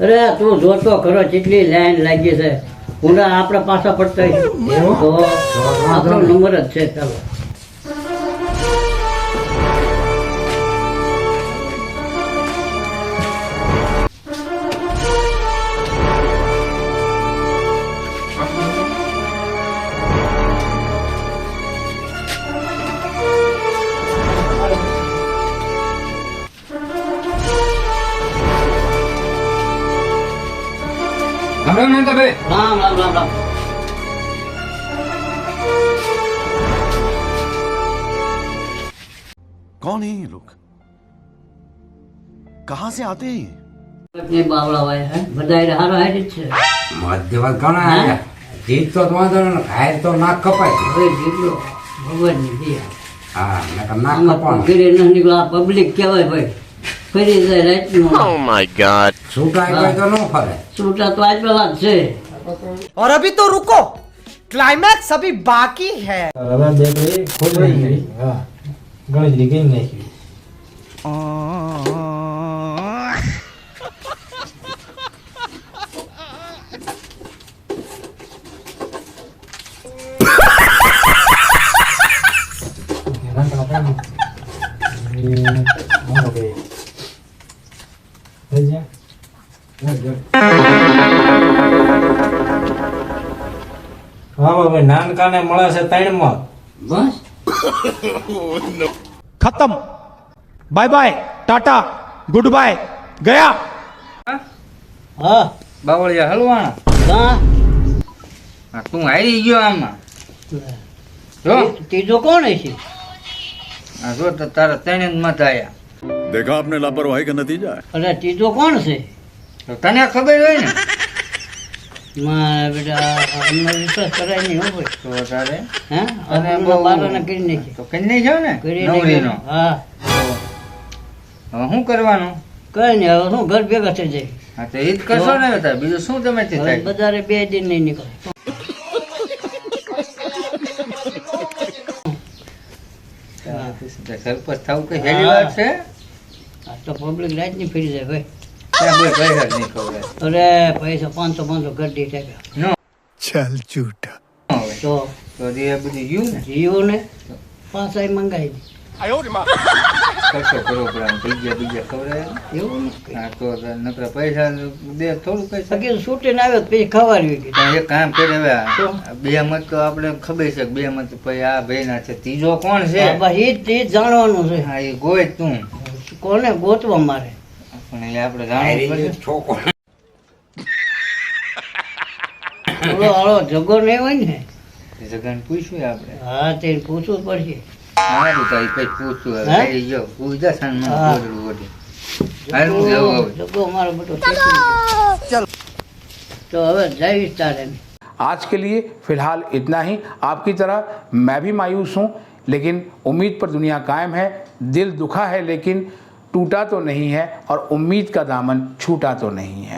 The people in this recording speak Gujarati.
અરે તું જોતો ખરો કેટલી લાઈન લાગી છે ઊંડા આપણા પાછા પડતા? આપણો નંબર જ છે ચાલો રામ રામ મમતાભાઈ રામ રામ રામ રામ कौन है ये लोग कहां से आते हैं ये પત્ની બાવળા હોય હે બધા હારા હારી જ છે મધ્યમાં ઘણા આવ્યા જીત તો વાંધો ને હાર તો નાક કપાય હવે જીતલો ભગવાનની દયા હા નકર નાક આમાં કપાણું ઘરે ન નીકળો પબ્લિક કહેવાય ભાઈ ફરી જાય રાતનું my god છૂટા આપ્યા તો ન ફરે છૂટા તો આજ પેલા જ છે और अभी तो रुको क्लाइमैक्स अभी बाकी है હવે બેકરી ખોલી નાખી હા ગણતરી કરી નાખી નાખલા કામ એ મારો કે હા બાબા મળે છે ત્રણ ખતમ. Bye bye tata good bye ગયા. હા? બાવળિયા હલવાણા હા. હા તું હારી ગયો આમાં. જો. ત્રીજો કોણ છે હા જો તારા ત્રણે જ મત આયા. દેખા આપને લાપરવાહી કે નતીજા અરે ત્રીજો કોણ છે? તો તને ખબર હોય ને? મારા બેટા અમને વિશ્વાસ કરાય નહીં હો ભાઈ. તો તારે? હે? અને બારાને કરી નાખી તો કરી નહીં જાવ ને નવરીનો. હા. હવે શું કરવાનું? કઈ નહીં હવે શું ઘર ભેગા થઈ જાય. હા તો જ કરશો ને તારે. બીજું શું તમે થાય? બજારે બે દિન નહીં નીકળે. સરપંચ થવું કઈ હેલી વાત છે? આ તો પબ્લિક રાતની ફરી જાય ભાઈ. પૈસા પાંચસો પાંચસો ગડી ટાકા ચાલ જૂઠા તો? જીવ ને જીવ ને? પાંચસો મંગાવી દે. આયો એવું? નકરા પૈસા દે થોડું પૈસા. કે છૂટે ને આવ્યો પછી ખવાડવી એક કામ કરે બે મત તો આપણે ખબર છે બે મત પછી આ ભાઈ ના છે. ત્રીજો કોણ છે? બસ એ જ જાણવાનું છે. હા એ ગોય તું. કોને ગોતવા મારે? પણ એ આપણે જાણવું હારી પડશે છોકરો ઓલો આળો જગો નહીં હોય ને જગાને પૂછ્યું આપણે હા તે પૂછવું પડશે સારું તારી પછી પૂછશું હવે હે? હારી ગયો પૂછા સાન મને હા. બોલવું વળી. હાલ હું જાઉં હવે. જગો મારો બેટો ચલો તો હવે જઈશ તારે आज के लिए फिलहाल इतना ही आपकी तरह मैं भी मायूस हूँ लेकिन उम्मीद पर दुनिया कायम है दिल दुखा है लेकिन टूटा तो नहीं है और उम्मीद का दामन छूटा तो नहीं है